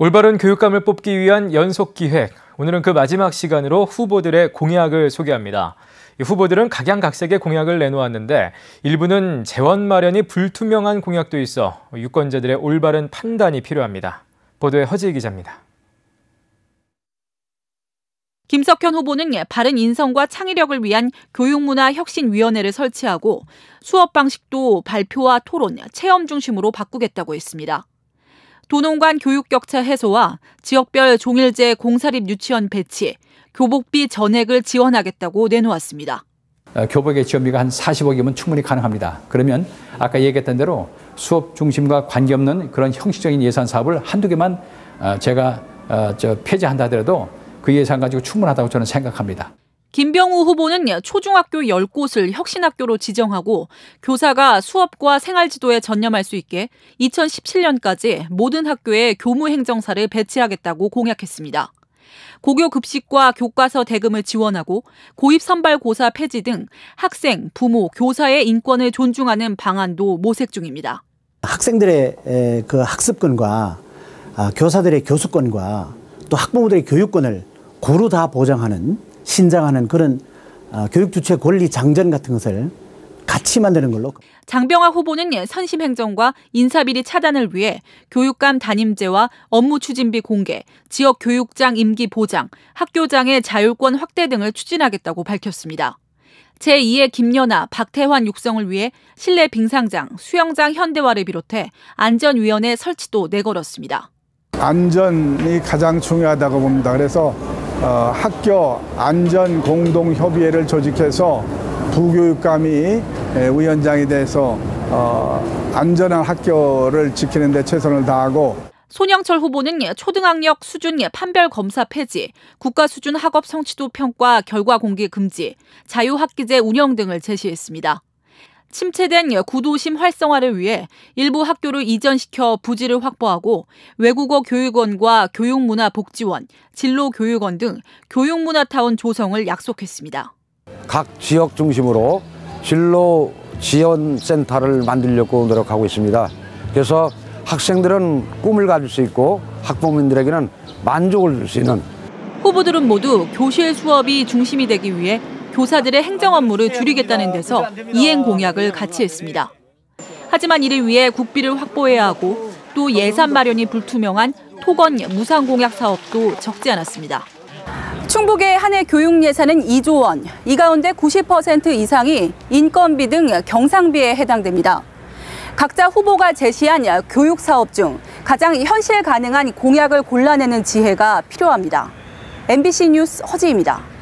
올바른 교육감을 뽑기 위한 연속 기획. 오늘은 그 마지막 시간으로 후보들의 공약을 소개합니다. 후보들은 각양각색의 공약을 내놓았는데 일부는 재원 마련이 불투명한 공약도 있어 유권자들의 올바른 판단이 필요합니다. 보도에 허지 기자입니다. 김석현 후보는 바른 인성과 창의력을 위한 교육문화혁신위원회를 설치하고 수업 방식도 발표와 토론, 체험 중심으로 바꾸겠다고 했습니다. 도농 간 교육 격차 해소와 지역별 종일제 공사립 유치원 배치, 교복비 전액을 지원하겠다고 내놓았습니다. 어, 교복의 지원비가 한 40억이면 충분히 가능합니다. 그러면 아까 얘기했던 대로 수업 중심과 관계없는 그런 형식적인 예산 사업을 한두 개만 어, 제가 어, 폐지한다 하더라도 그 예산 가지고 충분하다고 저는 생각합니다. 김병우 후보는 초중학교 10곳을 혁신학교로 지정하고 교사가 수업과 생활지도에 전념할 수 있게 2017년까지 모든 학교에 교무행정사를 배치하겠다고 공약했습니다. 고교 급식과 교과서 대금을 지원하고 고입 선발 고사 폐지 등 학생, 부모, 교사의 인권을 존중하는 방안도 모색 중입니다. 학생들의 그 학습권과 아, 교사들의 교수권과 또 학부모들의 교육권을 고루 다 보장하는 신장하는 그런 어, 교육 주체 권리 장전 같은 것을 같이 만드는 걸로. 장병화 후보는 선심 행정과 인사 비리 차단을 위해 교육감 담임제와 업무 추진비 공개, 지역 교육장 임기 보장, 학교장의 자율권 확대 등을 추진하겠다고 밝혔습니다. 제2의 김연아, 박태환 육성을 위해 실내 빙상장, 수영장 현대화를 비롯해 안전위원회 설치도 내걸었습니다. 안전이 가장 중요하다고 봅니다. 그래서 어, 학교 안전 공동 협의회를 조직해서 부교육감이 위원장이 돼서 어, 안전한 학교를 지키는 데 최선을 다하고 손영철 후보는 초등학력 수준 판별 검사 폐지, 국가 수준 학업 성취도 평가 결과 공개 금지, 자유학기제 운영 등을 제시했습니다. 침체된 구도심 활성화를 위해 일부 학교를 이전시켜 부지를 확보하고 외국어 교육원과 교육문화복지원, 진로교육원 등 교육문화타운 조성을 약속했습니다. 각 지역 중심으로 진로 지원 센터를 만들려고 노력하고 있습니다. 그래서 학생들은 꿈을 가질 수 있고 학부모님들에게는 만족을 줄 수 있는 후보들은 모두 교실 수업이 중심이 되기 위해 교사들의 행정 업무를 줄이겠다는 데서 이행 공약을 같이 했습니다. 하지만 이를 위해 국비를 확보해야 하고 또 예산 마련이 불투명한 토건 무상 공약 사업도 적지 않았습니다. 충북의 한해 교육 예산은 2조 원. 이 가운데 90% 이상이 인건비 등 경상비에 해당됩니다. 각자 후보가 제시한 교육 사업 중 가장 현실 가능한 공약을 골라내는 지혜가 필요합니다. MBC 뉴스 허지입니다.